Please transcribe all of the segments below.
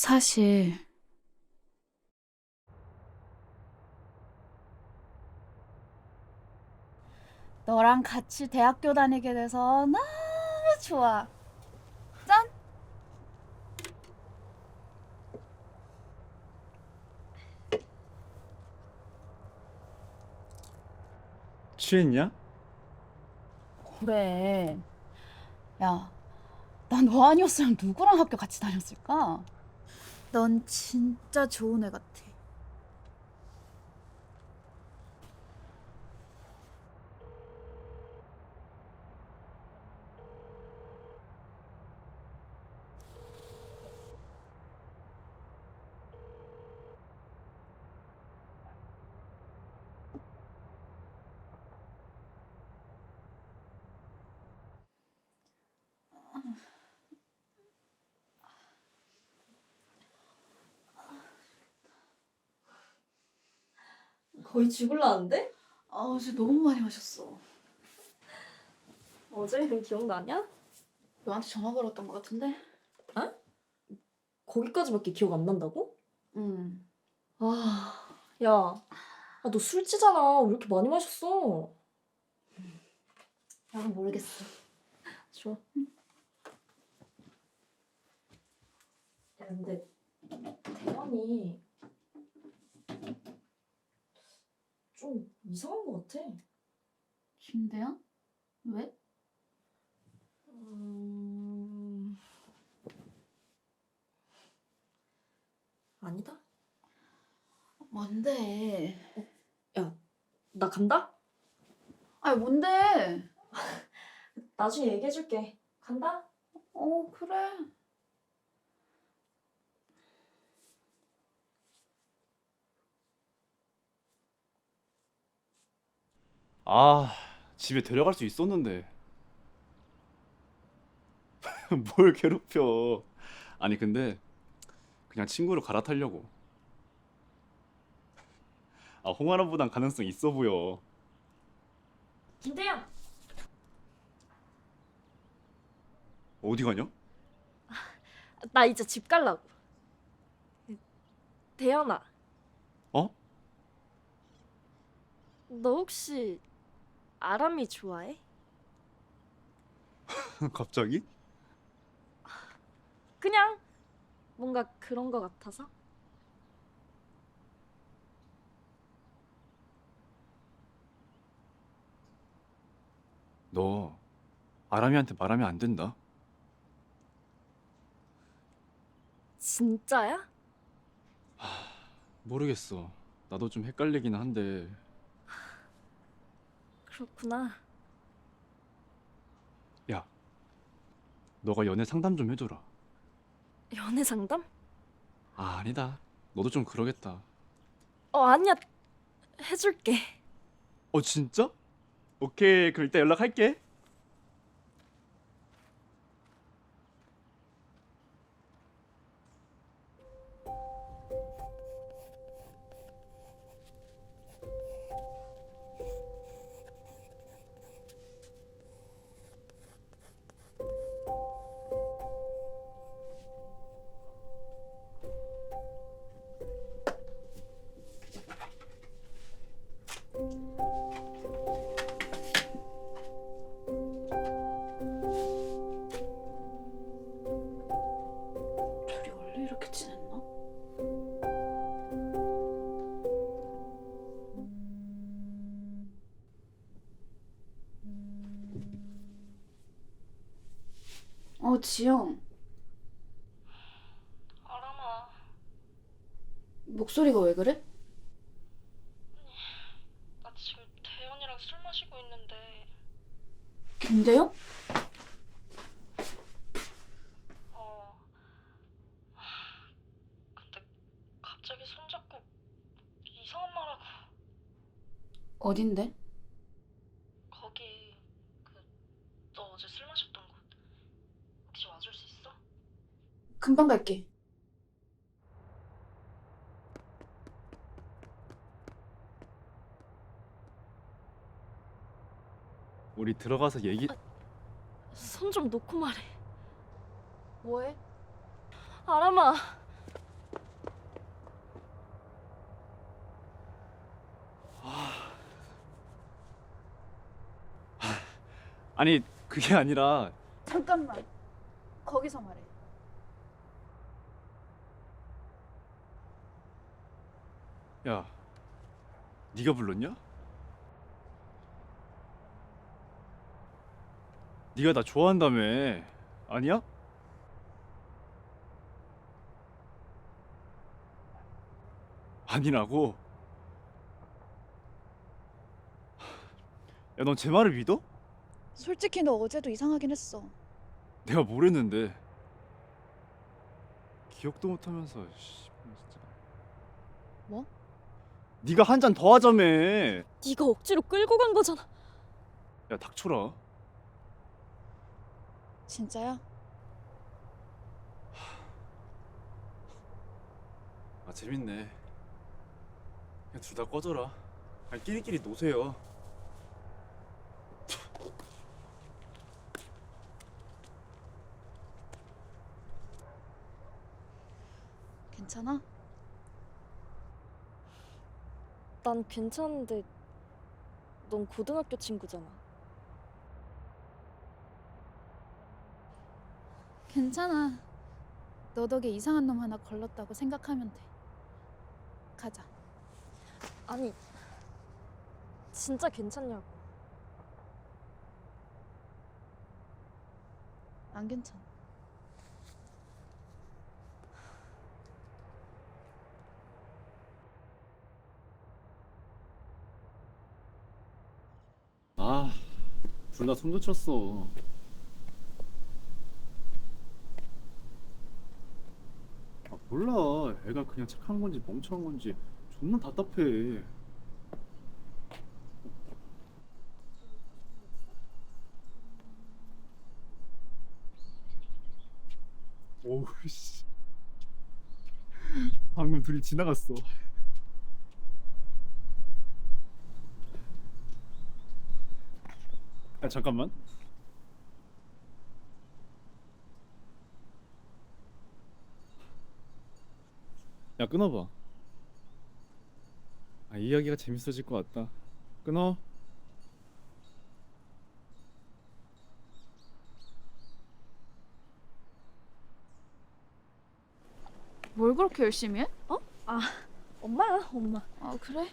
사실 너랑 같이 대학교 다니게 돼서 너무 좋아. 짠. 취했냐? 그래. 야, 난 너 아니었으면 누구랑 학교 같이 다녔을까? 넌 진짜 좋은 애 같아. 거의 죽을라는데? 아, 어제 너무 많이 마셨어. 어제 일 기억나냐? 너한테 전화 걸었던 것 같은데? 거기까지밖에 기억 안 난다고? 응. 아, 야, 아, 너 술찌잖아. 왜 이렇게 많이 마셨어? 나는 모르겠어. 좋아. 야, 근데 대현이 좀 이상한 것 같아. 김대현? 왜? 음... 아니다. 뭔데? 나 간다? 아니, 뭔데? 나중에 얘기해줄게. 간다? 어, 그래. 아, 집에 데려갈 수 있었는데. 뭘 괴롭혀. 아니, 근데 그냥 친구로 갈아타려고. 아, 홍아람보단 가능성 있어 보여. 김대현! 어디 가냐? 나 이제 집 갈라고. 대현아. 어? 너 혹시 아람이 좋아해? 갑자기? 그냥 뭔가 그런 거 같아서. 너 아람이한테 말하면 안 된다. 진짜야? 모르겠어. 나도 좀 헷갈리긴 한데. 그렇구나. 야, 너가 연애 상담 좀 해줘라. 연애 상담? 아, 아니다. 너도 좀 그러겠다. 어 아니야. 해줄게. 어, 진짜? 오케이, 그럼 이따 연락할게. 지영. 아람아. 목소리가 왜 그래? 나 지금 대현이랑 술 마시고 있는데 김대영? 어 근데 갑자기 손잡고 이상한 말하고 어딘데? 거기 그 너 어제 술 마셨던 같이 와줄 수 있어? 금방 갈게. 우리 들어가서 얘기 아, 손좀 놓고 말해. 뭐해? 아람아. 아. 아. 아니 그게 아니라 잠깐만. 거기서 말해. 야 네가 불렀냐? 네가 나 좋아한다며 아니야? 아니라고? 야 넌 제 말을 믿어? 솔직히 너 어제도 이상하긴 했어. 내가 뭘 했는데? 기억도 못하면서 씨, 진짜. 뭐? 네가 한 잔 더 하자며. 네가 억지로 끌고 간 거잖아. 야 닥쳐라. 진짜야? 아 재밌네. 그냥 둘 다 꺼져라. 아니 끼리끼리 노세요 괜찮아? 난 괜찮은데 넌 고등학교 친구잖아. 괜찮아. 너 덕에 이상한 놈 하나 걸렀다고 생각하면 돼. 가자. 아니 진짜 괜찮냐고. 안 괜찮아. 아, 둘 다 손도 쳤어. 아, 몰라. 애가 그냥 착한 건지 멍청한 건지 존나 답답해. 오우 씨. 방금 둘이 지나갔어. 야 잠깐만. 야 끊어봐. 아 이야기가 재밌어질 것 같다. 끊어. 뭘 그렇게 열심히 해? 엄마야 엄마. 아 그래?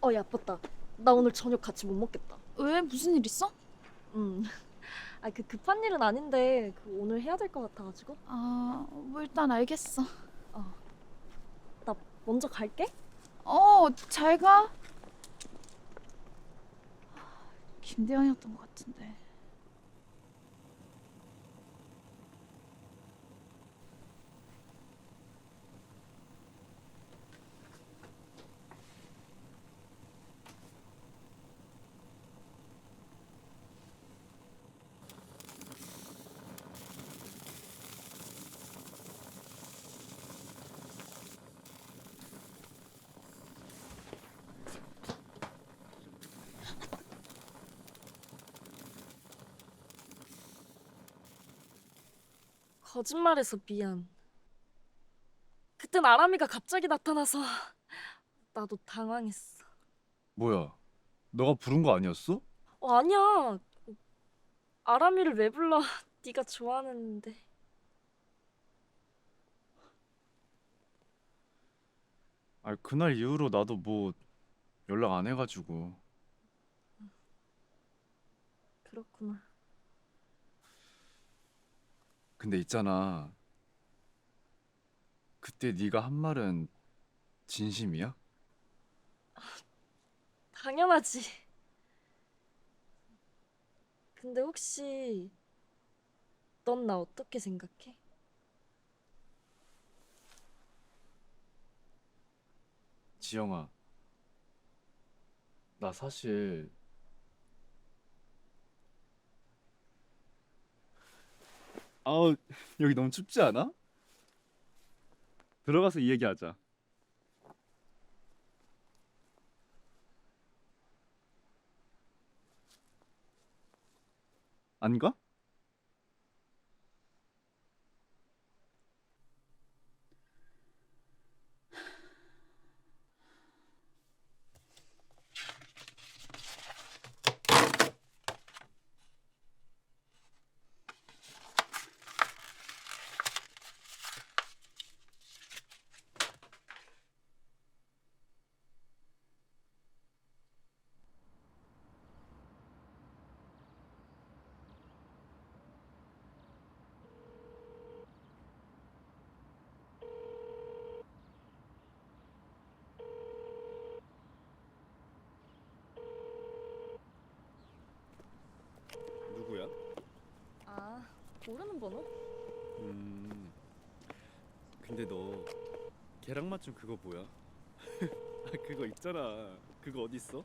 어 야 아팠다. 나 오늘 저녁 같이 못 먹겠다. 왜 무슨 일 있어? 음. 아 그 급한 일은 아닌데 그 오늘 해야 될 것 같아가지고 아, 뭐 일단 알겠어. 나 먼저 갈게. 어, 잘 가. 김대현이었던 것 같은데. 거짓말해서 미안. 그땐 아람이가 갑자기 나타나서 나도 당황했어. 뭐야? 너가 부른 거 아니었어? 어 아니야. 아람이를 왜 불러? 네가 좋아하는데. 아 그날 이후로 나도 뭐 연락 안 해가지고. 그렇구나. 근데 있잖아. 그때 네가 한 말은 진심이야? 당연하지. 근데 혹시 넌 나 어떻게 생각해? 지영아. 나 사실 아우 여기 너무 춥지 않아? 들어가서 이 얘기하자. 안 가? 모르는 번호? 음. 근데 너 계란 맞춤 그거 뭐야? 아 그거 있잖아. 그거 어디 있어?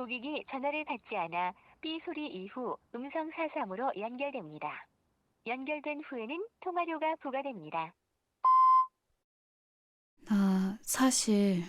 고객이 전화를 받지 않아 삐 소리 이후 음성 사삼으로 연결됩니다. 연결된 후에는 통화료가 부과됩니다. 나 사실